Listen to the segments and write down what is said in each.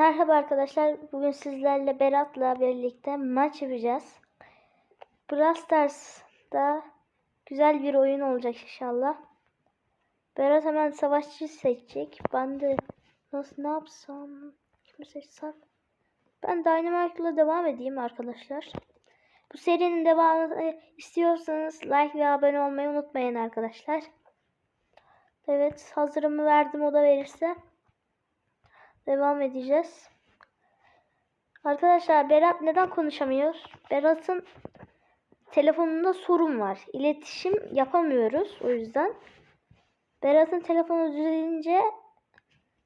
Merhaba arkadaşlar. Bugün sizlerle Berat'la birlikte maç yapacağız. Brawl Stars'da güzel bir oyun olacak inşallah. Berat hemen savaşçı seçecek. Ben de nasıl ne yapsam? Kimi seçsem? Ben Dynamite'la devam edeyim arkadaşlar. Bu serinin devamını istiyorsanız like ve abone olmayı unutmayın arkadaşlar. Evet hazırımı verdim o da verirse. Devam edeceğiz. Arkadaşlar Berat neden konuşamıyor? Berat'ın telefonunda sorun var. İletişim yapamıyoruz o yüzden. Berat'ın telefonu düzelince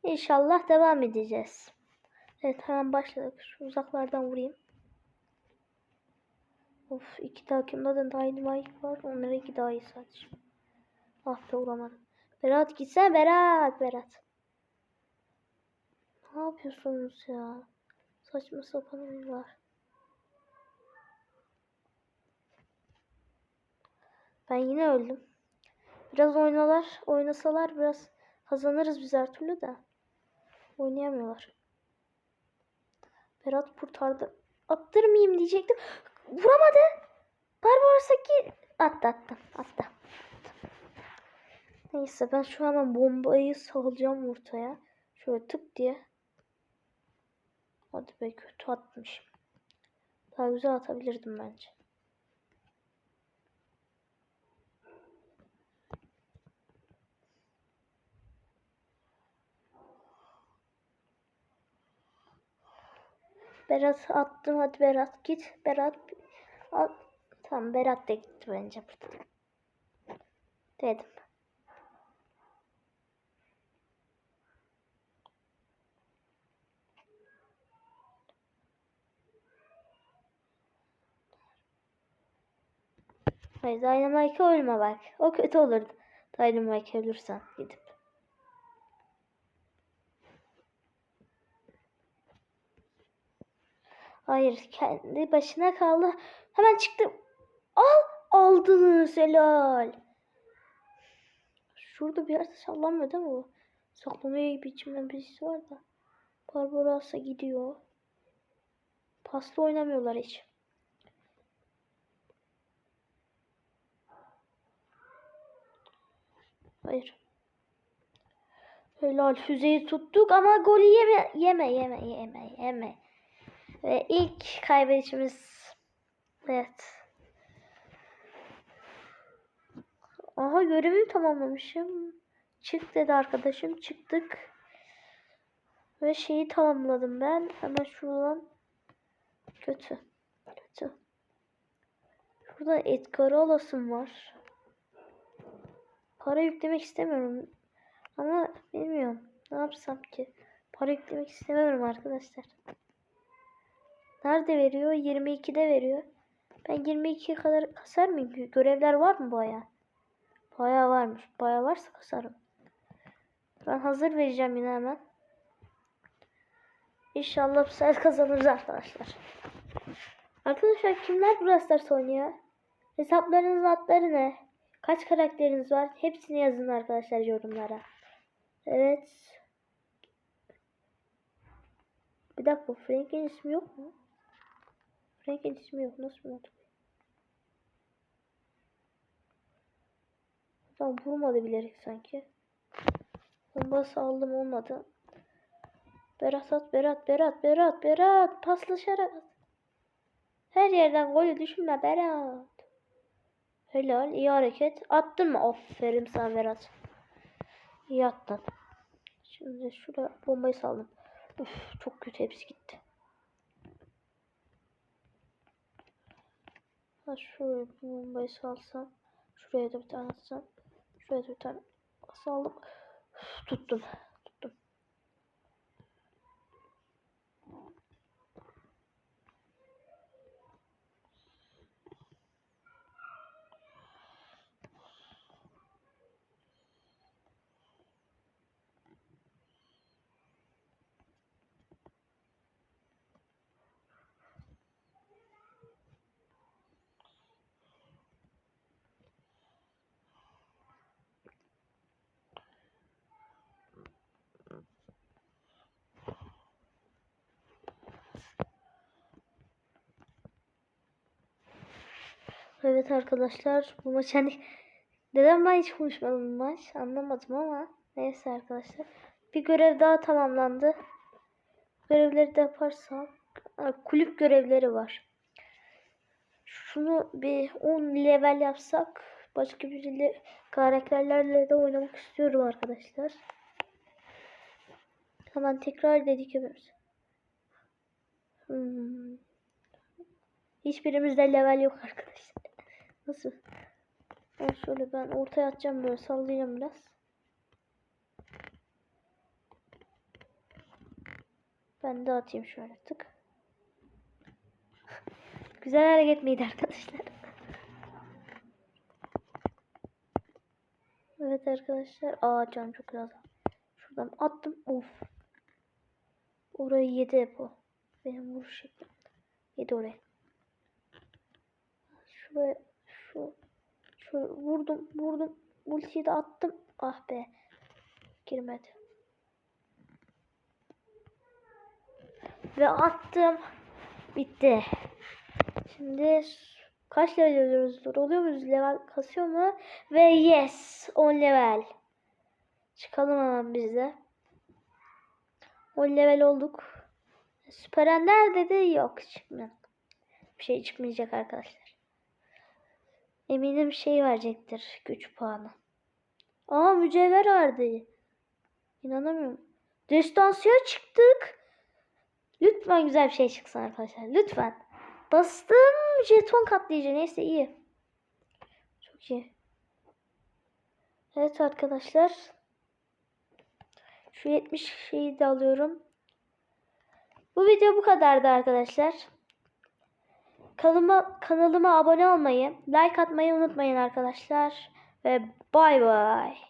inşallah devam edeceğiz. Evet hemen başladık. Şu uzaklardan vurayım. Of iki takımda da Dynamite var. Onlara iki daha iyi sadece. Ah be vuramadım. Berat gitsen Berat Berat. Ne yapıyorsunuz ya? Saçma sapan oyunlar. Ben yine öldüm. Biraz oynalar, oynasalar biraz kazanırız biz her türlü de. Oynayamıyorlar. Berat kurtardı. Attırmayayım diyecektim. Vuramadı. Barbaros'taki attı attı attı. Neyse ben şu hemen bombayı salacağım ortaya. Şöyle tık diye. Hadi be kötü atmışım. Daha güzel atabilirdim bence. Berat attım hadi Berat git. Berat at. Tamam Berat da gitti bence burada. Dedim. Hayır Dynamite ölme bak. O kötü olurdu. Dynamite ölürsen gidip. Hayır kendi başına kaldı. Hemen çıktı. Al aldınız helal. Şurada bir yerde sallanmıyor değil mi bu? Saklanıyor gibi içimden birisi var da. Barbaros'a gidiyor. Paslı oynamıyorlar hiç. Hayır. Helal füzeyi tuttuk ama golü yeme yeme yeme yeme yeme. Ve ilk kaybedişimiz evet. Aha görevimi tamamlamışım. Çık dedi arkadaşım. Çıktık. Ve şeyi tamamladım ben. Hemen şuradan kötü. Kötü. Şurada Edgar'ı alasım var. Para yüklemek istemiyorum. Ama bilmiyorum. Ne yapsam ki? Para yüklemek istemiyorum arkadaşlar. Nerede veriyor? 22'de veriyor. Ben 22 kadar kasar mıyım? Görevler var mı baya? Baya varmış. Baya varsa kasarım. Ben hazır vereceğim yine hemen. İnşallah bu kazanırız arkadaşlar. Arkadaşlar kimler Brawl Stars oynuyor? Hesaplarınızın adları ne? Kaç karakteriniz var? Hepsini yazın arkadaşlar yorumlara. Evet. Bir dakika Frank'in ismi yok mu? Frank'in ismi yok. Nasıl unuttum? Tamam vurmadı bilerek sanki. Bombası aldım olmadı. Berat at Berat Berat Berat Berat paslaşarak. Her yerden golü düşünme Berat. Helal iyi hareket. Attın mı? Aferin sana Berat. İyi attın. Şimdi şuraya bombayı saldım. Uf, çok kötü hepsi gitti. Ha şuraya bir bombayı salsam. Şuraya da bir tane atsam. Şuraya da bir tane saldım. Uf, tuttum. Evet arkadaşlar bu maç hani neden ben hiç konuşmadım maç anlamadım ama neyse arkadaşlar. Bir görev daha tamamlandı. Görevleri de yaparsak Aa, kulüp görevleri var. Şunu bir 10 level yapsak başka bir karakterlerle de oynamak istiyorum arkadaşlar. Hemen tekrar dedik yapıyoruz. Hmm. Hiçbirimizde level yok arkadaşlar. Nasıl? Ben şöyle ben ortaya atacağım böyle sallayacağım biraz. Ben de atayım şöyle tık. Güzel hareket miydi arkadaşlar? Evet arkadaşlar. Aa can çok güzel. Şuradan attım. Of. Orayı yedi hep o. Benim vuruş şeklim. Yedi orayı. Şuraya şu şu vurdum vurdum. Ultiyi de attım. Ah be. Girmedi. Ve attım. Bitti. Şimdi kaç level oluyoruz? Oluyor muyuz? Level kasıyor mu? Ve yes 10 level. Çıkalım hemen biz de. 10 level olduk. Süper Ender dedi yok çıkmıyor. Bir şey çıkmayacak arkadaşlar. Eminim şey verecektir güç puanı. Aa mücevher vardı. İnanamıyorum. Destansiyon çıktık. Lütfen güzel bir şey çıksın arkadaşlar. Lütfen. Bastım jeton katlayıcı. Neyse iyi. Çok iyi. Evet arkadaşlar. Şu 70 şeyi de alıyorum. Bu video bu kadardı arkadaşlar. Kanalıma, kanalıma abone olmayı, like atmayı unutmayın arkadaşlar. Ve bay bay.